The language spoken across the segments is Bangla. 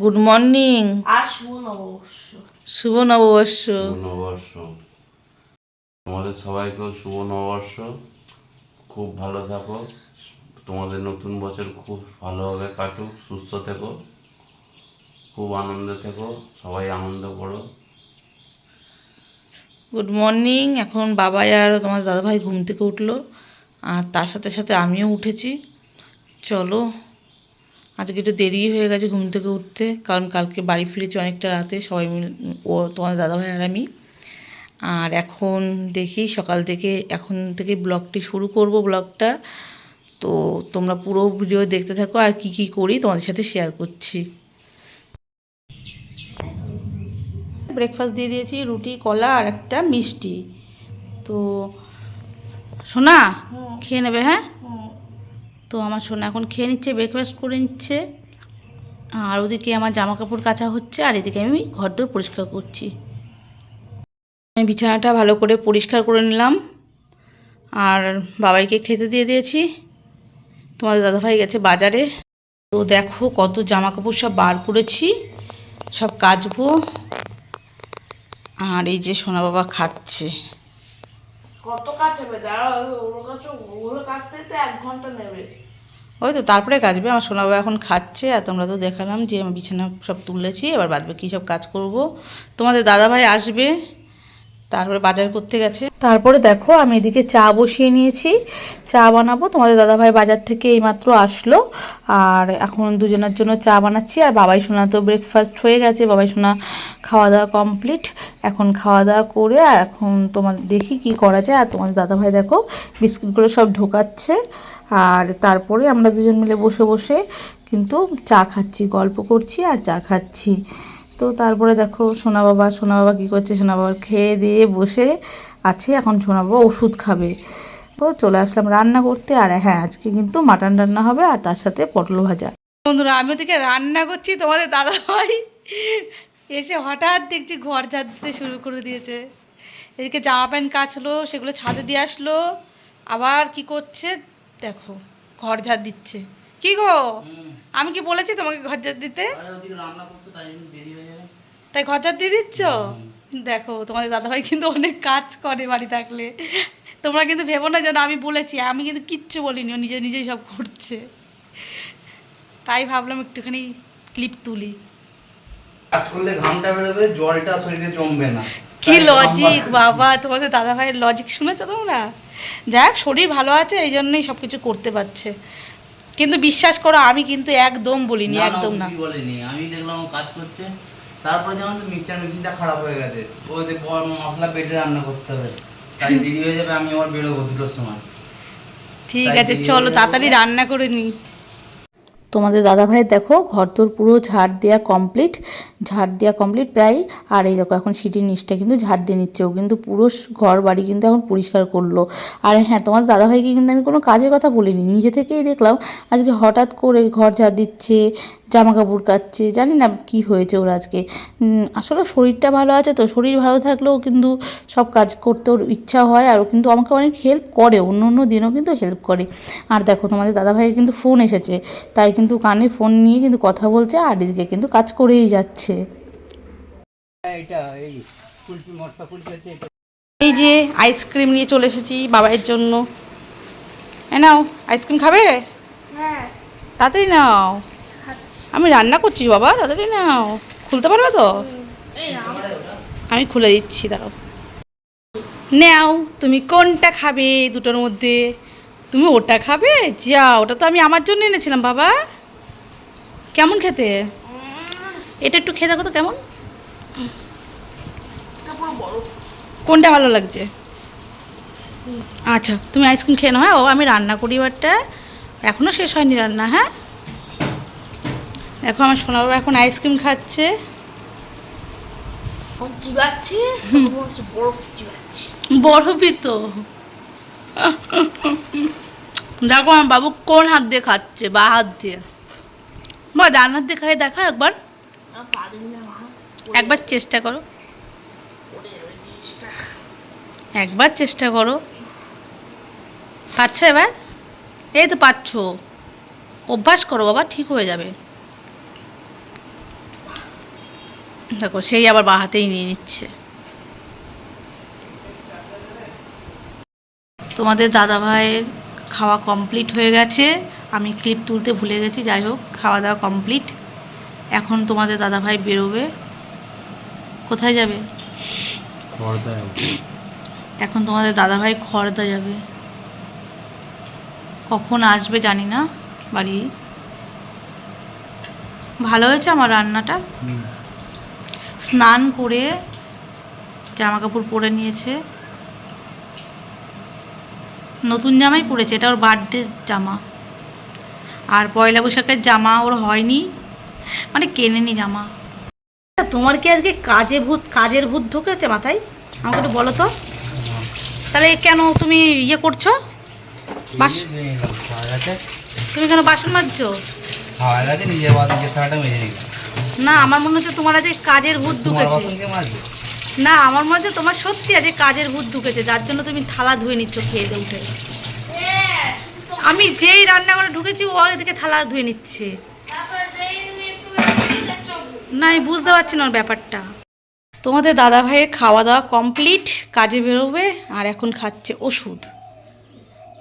গুড মর্নিং আর শুভ নববর্ষ। শুভ নববর্ষ। শুভ নববর্ষ। তোমাদের সবাইকেও শুভ নববর্ষ। খুব ভালো থাকো। তোমাদের নতুন বছর খুব ভালোভাবে কাটুক সুস্থ থেকো খুব আনন্দে থেকো সবাই আনন্দ করো। গুড মর্নিং এখন বাবা আর তোমার দাদাভাই ঘুম থেকে উঠল। আর তার সাথে সাথে আমিও উঠেছি। চলো। আজকে একটু দেরি হয়ে গেছে ঘুম থেকে উঠতে কারণ কালকে বাড়ি ফিরেছি অনেকটা রাতে সবাই মিলে ও তোমার দাদাভাই আর আমি। আর এখন দেখি সকাল থেকে এখন থেকে ব্লগটি শুরু করব ব্লগটা। তো তোমরা পুরো ভিডিও দেখতে থাকো আর কি কি করি তোমাদের সাথে শেয়ার করছি। ব্রেকফাস্ট দিয়ে দিয়েছি রুটি কলা আর একটা মিষ্টি। তো সোনা খেয়ে নেবে হ্যাঁ। তো আমার সোনা এখন খেয়ে নিচ্ছে ব্রেকফাস্ট করে নিচ্ছে। আর ওদিকে আমার জামা কাপড় কাচা হচ্ছে, আর এদিকে আমি ঘর দোর পরিষ্কার করছি। আমি বিছানাটা ভালো করে পরিষ্কার করে নিলাম। আর বাবাইকে খেতে দিয়ে দিয়েছি। তোমাদের দাদাভাই গেছে বাজারে। তো দেখো কত জামা কাপড় সব বার করেছি, সব কাচবো। আর এই যে সোনা বাবা খাচ্ছে। কত হবে এক ঘণ্টা নেবে। ওই তো, তারপরে কাজবে আমার সোনা বাবা এখন খাচ্ছে, আর তোমরা তো দেখালাম যে আমি বিছানা সব তুলেছি, এবার বাদবে কী সব কাজ করব। তোমাদের দাদাভাই আসবে, তারপরে বাজার করতে গেছে। তারপরে দেখো, আমি এদিকে চা বসিয়ে নিয়েছি। চা বানাবো। তোমাদের দাদাভাই বাজার থেকে এইমাত্র আসলো, আর এখন দুজনের জন্য চা বানাচ্ছি। আর বাবাই সোনা তো ব্রেকফাস্ট হয়ে গেছে, বাবাই সোনা খাওয়া দাওয়া কমপ্লিট এখন খাওয়া দাওয়া করে এখন তোমার দেখি কি করা যায়। আর তোমাদের দাদাভাই দেখো বিস্কুটগুলো সব ঢোকাচ্ছে। আর তারপরে আমরা দুজন মিলে বসে বসে কিন্তু চা খাচ্ছি, গল্প করছি আর চা খাচ্ছি। তো তারপরে দেখো সোনা বাবা সোনা বাবা কী করছে? সোনা বাবা খেয়ে দিয়ে বসে আছে, এখন সোনা বাবা ওষুধ খাবে। তো চলে আসলাম রান্না করতে আর হ্যাঁ আজকে কিন্তু মাটন রান্না হবে আর তার সাথে পটল ভাজা। বন্ধুরা, আমি ওদিকে রান্না করছি তোমাদের দাদা ভাই এসে হঠাৎ দেখছি ঘর ঝাড় দিতে শুরু করে দিয়েছে। এদিকে জামা প্যান্ট কাচলো সেগুলো ছাদে দিয়ে আসলো। আবার কি করছে? দেখো ঘর ঝাড় দিচ্ছে। কি গো? আমি কি বলেছি তোমাকে ঘর ঝাড় দিতে? তাই ঘর ঝাড় দিয়ে দিচ্ছ? দেখো তোমাদের দাদাভাই কিন্তু অনেক কাজ করে বাড়ি থাকলে। তোমরা কিন্তু ভেবো না যেন আমি বলেছি আমি কিন্তু কিচ্ছু বলিনি ও নিজে নিজেই সব করছে। তাই ভাবলাম একটুখানি ক্লিপ তুলি। কাজ করলে ঘামটা বেরোবে জলটা শরীরে জমবে না। কি লজিক বাবা তোমাদের দাদা ভাইয়ের লজিক শুনেছো তোমরা? যাক শরীর ভালো আছে এই জন্যই সব কিছু করতে পারছে। কিন্তু বিশ্বাস করো আমি কিন্তু একদম বলিনি একদম না। বলেনি? আমি দেখলাম কাজ করছে তারপরে যেমন তো মিক্সচার মেশিনটা খারাপ হয়ে গেছে। ওতে মশলা পেটে রান্না করতে হবে তাই দেরি হয়ে যাবে আমি আবার বেরোবো দুটোর সময়। ঠিক আছে চলো তাড়াতাড়ি রান্না করে নিই। তোমাদের দাদাভাই, দেখো ঘর তোর পুরো ঝাড় দেওয়া কমপ্লিট ঝাড় দেওয়া কমপ্লিট প্রায়, আর এই দেখো, এখন সিটির নিচটা কিন্তু ঝাড় দিয়ে নিচ্ছে। ও কিন্তু পুরো ঘর বাড়ি কিন্তু এখন পরিষ্কার করল। আর হ্যাঁ তোমাদের দাদাভাইকে কিন্তু আমি কোনো কাজের কথা বলিনি। নিজে থেকেই দেখলাম, আজকে হঠাৎ করে ঘর ঝাড় দিচ্ছে জামা কাপড় কাচ্ছে, জানি না কি হয়েছে ওর আজকে। আসলে শরীরটা ভালো আছে তো, শরীর ভালো থাকলেও কিন্তু সব কাজ করতে ওর ইচ্ছা হয়, আর ও কিন্তু আমাকে অনেক হেল্প করে, অন্য অন্য দিনও কিন্তু হেল্প করে। আর দেখো, তোমাদের দাদাভাইয়ের কিন্তু ফোন এসেছে, তাই কিন্তু কানে ফোন নিয়ে কিন্তু কথা বলছে আর এদিকে কিন্তু কাজ করেই যাচ্ছে। এই যে আইসক্রিম নিয়ে চলে এসেছি বাবাইয়ের জন্য। এ নাও আইসক্রিম খাবে? হ্যাঁ। তাড়াতাড়ি নাও। আমি রান্না করছি বাবা তাড়াতাড়ি নাও। খুলতে পারবে তো? আমি খুলে দিচ্ছি দাঁড়াও। নাও তুমি কোনটা খাবে দুটোর মধ্যে? তুমি ওটা খাবে? যা ওটা তো আমি আমার জন্য এনেছিলাম বাবা। কেমন খেতে? এটা একটু খেয়ে দেখো তো কেমন। কোনটা ভালো লাগছে? আচ্ছা তুমি আইসক্রিম খেয়ে নাও হ্যাঁ? ও আমি রান্না করি এবারটা। এখনও শেষ হয়নি রান্না হ্যাঁ? দেখো আমার সোনা বাবা এখন আইসক্রিম খাচ্ছে। বরফই তো। দেখো আমার বাবু কোন হাত দিয়ে খাচ্ছে, বা হাত দিয়ে। বা ডান হাত দিয়ে খাই দেখা একবার। একবার চেষ্টা করো। একবার চেষ্টা করো। পারছ এবার? এই তো পারছ। অভ্যাস করো বাবা, ঠিক হয়ে যাবে। দেখো, সেই আবার বা হাতেই নিয়ে নিচ্ছে। তোমাদের দাদা ভাইয়ের খাওয়া কমপ্লিট হয়ে গেছে। আমি ক্লিপ তুলতে ভুলে গেছি যাই হোক খাওয়া দাওয়া কমপ্লিট এখন তোমাদের দাদা ভাই বেরোবে। কোথায় যাবে? এখন তোমাদের দাদা ভাই খড়দা যাবে। কখন আসবে জানি না বাড়ি। ভালো হয়েছে আমার রান্নাটা? স্নান করে জামা কাপড় পরে নিয়েছে। নতুন জামাই পরেছে এটা ওর বার্থডে জামা। আর পয়লা বৈশাখের জামা ওর হয়নি মানে কেনেনি জামা। তোমার কি আজকে কাজে ভূত কাজের ভূত ঢুকেছে মাথায়? আমাকে একটু বলো তো। তাহলে কেন তুমি ইয়ে করছ? বাস তুমি কেন বাসন মাজছো? না আমার মনে হচ্ছে তোমার আজকে কাজের ভূত ঢুকেছে। না, আমার হচ্ছে তোমার সত্যি আজকে কাজের ভূত ঢুকেছে, যার জন্য তুমি থালা ধুয়ে নিচ্ছ খেয়ে দিয়ে উঠে। আমি যেই রান্নাঘরে ঢুকেছি, ও এদিকে থালা ধুয়ে নিচ্ছে। না, আমি বুঝতে পারছি না ওর ব্যাপারটা। তোমাদের দাদা ভাইয়ের খাওয়া দাওয়া কমপ্লিট, কাজে বেরোবে, আর এখন খাচ্ছে ওষুধ।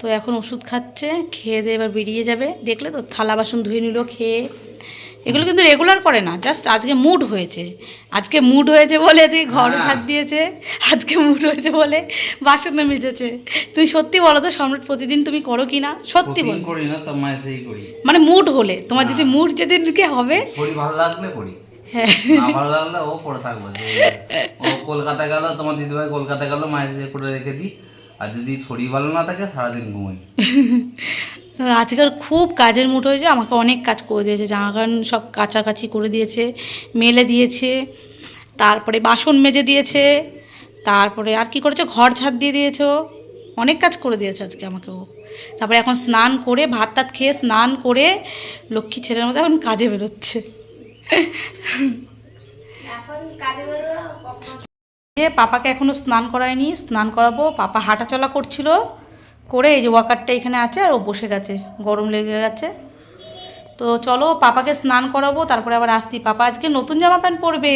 তো এখন ওষুধ খাচ্ছে, খেয়ে দিয়ে এবার বেরিয়ে যাবে। দেখলে তো, থালা বাসন ধুয়ে নিল, খেয়ে এগুলো কিন্তু রেগুলার করে না জাস্ট আজকে মুড হয়েছে। আজকে মুড হয়েছে বলে তুই ঘর হ্যাঁ। ঝাড় দিয়েছে আজকে মুড হয়েছে বলে বাসনে মেজেছে। তুমি সত্যি বলো তো সম্রাট প্রতিদিন তুমি করো কি না? সত্যি বল। করি না তো সেই করি। মানে মুড হলে তোমার যদি মুড যেদিনকে হবে শরীর ভালো লাগলে করি। হ্যাঁ। ভালো লাগলে ও পড়ে থাকবে। ও কলকাতা গেল তোমার দিদিভাই কলকাতা গেল মায়ের করে রেখে দিই। আর যদি শরীর ভালো না থাকে সারাদিন ঘুমাই। আজকাল খুব কাজের মুড হয়েছে আমাকে অনেক কাজ করে দিয়েছে জামা সব কাচাকাচি করে দিয়েছে মেলে দিয়েছে তারপরে বাসন মেজে দিয়েছে তারপরে আর কি করেছে ঘর ঝাড় দিয়ে দিয়েছে অনেক কাজ করে দিয়েছে আজকে আমাকে ও। তারপরে এখন স্নান করে ভাত টাত খেয়ে স্নান করে লক্ষ্মী ছেলের মতো এখন কাজে বেরোচ্ছে। পাপাকে এখনও স্নান করায়নি স্নান করাবো পাপা হাঁটাচলা করছিল। করে এই যে ওয়াকারটা এখানে আছে আর ও বসে গেছে, গরম লেগে গেছে। তো চলো পাপাকে স্নান করাবো, তারপরে আবার আসছি। পাপা আজকে নতুন জামা প্যান্ট পরবে।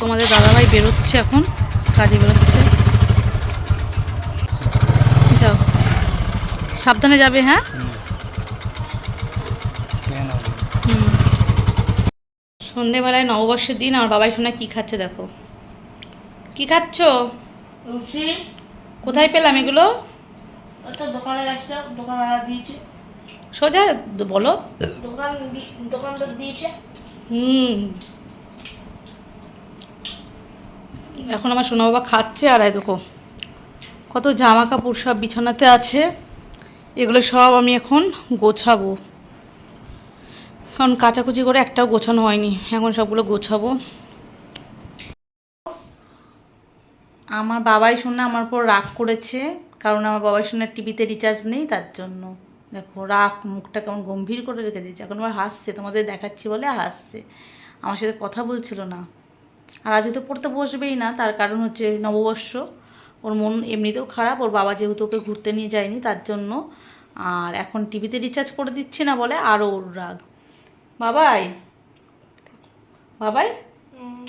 তোমাদের দাদাভাই বেরোচ্ছে এখন, কাজে বেরোচ্ছে। যাও। সাবধানে যাবে হ্যাঁ। সন্ধেবেলায় নববর্ষের দিন, আমার বাবাই শোনা কি খাচ্ছে দেখো। কি খাচ্ছ? কোথায় পেলাম এগুলো? দোকানে গেছিলাম দোকানওয়ালা দিয়েছে। সোজা বলো। দোকান দোকানদার দিয়েছে। হুম। এখন আমার সোনা বাবা খাচ্ছে আর এই দেখো কত জামা কাপড় সব বিছানাতে আছে। এগুলো সব আমি এখন গোছাবো। কারণ কাচাকুচি করে একটাও গোছানো হয়নি এখন সবগুলো গোছাবো। আমার বাবাই শুনে আমার উপর রাগ করেছে, কারণ আমার বাবাই শুনে টিভিতে রিচার্জ নেই, তার জন্য। দেখো, রাগ মুখটা কেমন গম্ভীর করে রেখে দিয়েছে। এখন আবার হাসছে, তোমাদের দেখাচ্ছি বলে হাসছে। আমার সাথে কথা বলছিল না। আর আজকে তো পড়তে বসবেই না, তার কারণ হচ্ছে নববর্ষ। ওর মন এমনিতেও খারাপ, ওর বাবা যেহেতু ওকে ঘুরতে নিয়ে যায়নি, তার জন্য। আর এখন টিভিতে রিচার্জ করে দিচ্ছি না বলে আরও ওর রাগ। বাবাই বাবাই।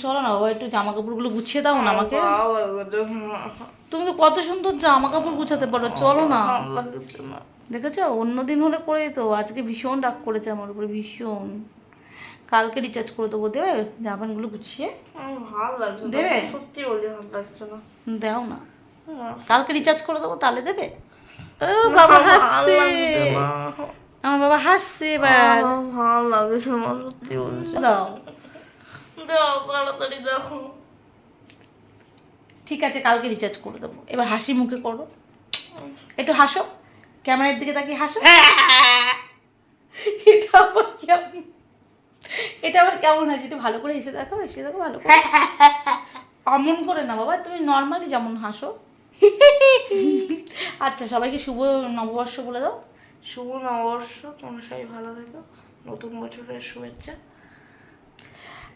চলো না বাবা একটু জামা কাপড়গুলো গুছিয়ে দাও না আমাকে। তুমি তো কত সুন্দর জামা কাপড় গুছাতে পারো চলো না। দেখেছ? অন্য দিন হলে পরে তো আজকে ভীষণ রাগ করেছে আমার উপরে ভীষণ। কালকে রিচার্জ করে দেবো দেবে? জামাগুলো গুছিয়ে? আমার ভালো লাগছে দেবে? সত্যি বলছি ভালো লাগছে না। দাও না। কালকে রিচার্জ করে দেবো তাহলে দেবে? ও বাবা হাসছে। আমার বাবা হাসছে এবার। ভালো লাগছে না সত্যি বলছি। দাও। দাও তাড়াতাড়ি দেখো। ঠিক আছে কালকে রিচার্জ করে দেবো। এবার হাসি মুখে করো। একটু হাসো। ক্যামেরার দিকে তাকিয়ে হাসো। এটা আবার কেমন? এটা আবার কেমন হাসি? একটু ভালো করে হেসে দেখো হেসে দেখো ভালো করে। অমন করে না বাবা তুমি নর্মালি যেমন হাসো। আচ্ছা সবাইকে শুভ নববর্ষ বলে দাও। শুভ নববর্ষ তোমরা সবাই ভালো থেকো। নতুন বছরের শুভেচ্ছা।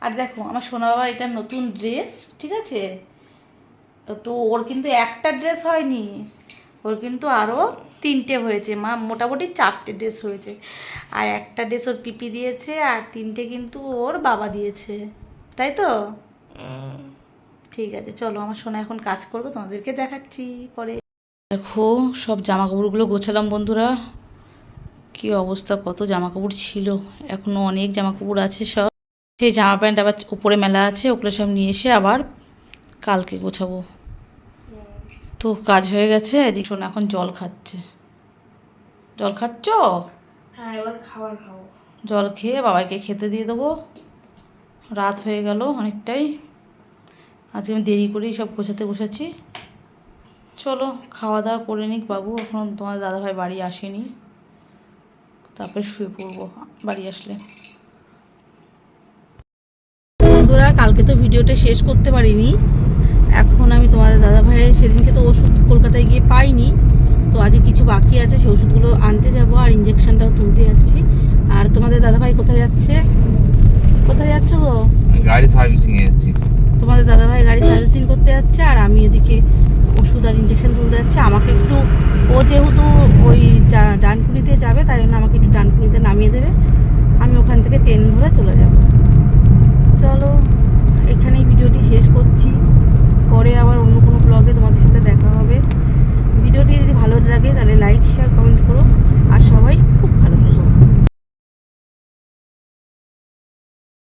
আর দেখো আমার সোনা বাবার এটা নতুন ড্রেস ঠিক আছে? তো ওর কিন্তু একটা ড্রেস হয়নি। ওর কিন্তু আরও তিনটে হয়েছে মা মোটামুটি চারটে ড্রেস হয়েছে। আর একটা ড্রেস ওর পিপি দিয়েছে আর তিনটে কিন্তু ওর বাবা দিয়েছে। তাই তো? ঠিক আছে চলো আমার সোনা এখন কাজ করব তোমাদেরকে দেখাচ্ছি পরে। দেখো সব জামা কাপড়গুলো গোছালাম বন্ধুরা। কি অবস্থা কত জামা কাপড় ছিল। এখনও অনেক জামা কাপড় আছে সব। সেই জামা প্যান্ট আবার উপরে মেলা আছে ওগুলো সব নিয়ে এসে আবার কালকে গোছাবো। তো কাজ হয়ে গেছে এদিকে শোনো এখন জল খাচ্ছে। জল খাচ্ছ? হ্যাঁ এবার খাবার খাব। জল খেয়ে বাবাকে খেতে দিয়ে দেবো। রাত হয়ে গেল অনেকটাই। আজকে আমি দেরি করেই সব গোছাতে বসেছি। চলো খাওয়া দাওয়া করে নিক বাবু এখন তোমার দাদাভাই বাড়ি আসেনি। তারপরে শুয়ে পড়ব বাড়ি আসলে বন্ধুরা কালকে তো ভিডিওটা শেষ করতে পারিনি। এখন আমি তোমাদের দাদা ভাইয়ের সেদিনকে তো ওষুধ কলকাতায় গিয়ে পাইনি। তো আজকে কিছু বাকি আছে সেই ওষুধগুলো আনতে যাব আর ইঞ্জেকশনটাও তুলতে যাচ্ছি। আর তোমাদের দাদা ভাই কোথায় যাচ্ছে? কোথায় যাচ্ছে গো? গাড়ি সার্ভিসিং এ যাচ্ছি। তোমাদের দাদা ভাই গাড়ি সার্ভিসিং করতে যাচ্ছে আর আমি এদিকে ওষুধ আর ইঞ্জেকশন তুলতে যাচ্ছে। আমাকে একটু ও যেহেতু ওই ডানকুনিতে যাবে তাই জন্য আমাকে একটু ডানকুনিতে নামিয়ে দেবে। আমি ওখান থেকে ট্রেন ধরে চলে যাব। চলো। এখানেই ভিডিওটি শেষ করছি। পরে আবার অন্য কোনো ব্লগে তোমাদের সাথে দেখা হবে। ভিডিওটি যদি ভালো লাগে তাহলে লাইক শেয়ার কমেন্ট করো। আর সবাই খুব ভালো